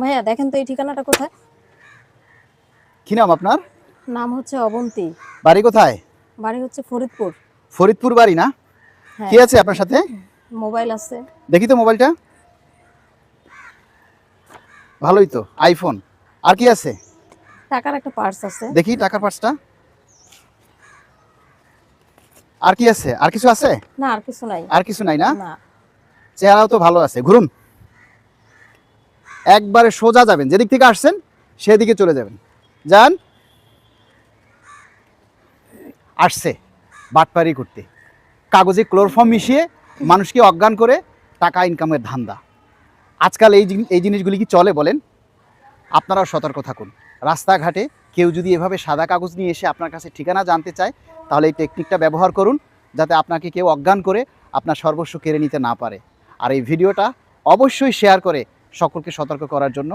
ভাইয়া দেখেন তো এই ঠিকানাটা কোথায়? কি নাম আপনার? নাম হচ্ছে অবন্তী। বাড়ি কোথায়? বাড়ি হচ্ছে ফরিদপুর। ফরিদপুর বাড়ি না? হ্যাঁ। কি আছে আপনার সাথে? মোবাইল আছে। দেখি তো মোবাইলটা। ভালোই তো আইফোন। আর কি আছে? টাকার একটা পার্স আছে। দেখি টাকার পার্সটা। আর কি আছে? আর কিছু আছে? না আর কিছু নাই। আর কিছু নাই না? না। চেহারাও তো ভালো আছে। ঘুরুন। একবারে সোজা যাবেন। যেদিক থেকে আসছেন, সেদিকে চলে যাবেন। যান। আসছে বাটপারি করতে। কাগজে ক্লোরফর্ম মিশিয়ে মানুষকে অজ্ঞান করে টাকা ইনকামের ধান্দা। আজকাল এই এই জিনিসগুলি কি চলে বলেন? আপনারাও সতর্ক থাকুন। রাস্তাঘাটে কেউ যদি এভাবে সাদা কাগজ নিয়ে এসে আপনার কাছে ঠিকানা জানতে চায়, তাহলে এই টেকনিকটা ব্যবহার করুন, যাতে আপনাকে কেউ অজ্ঞান করে আপনার সর্বস্ব কেড়ে নিতে না পারে। আর এই ভিডিওটা অবশ্যই শেয়ার করে সকলকে সতর্ক করার জন্য।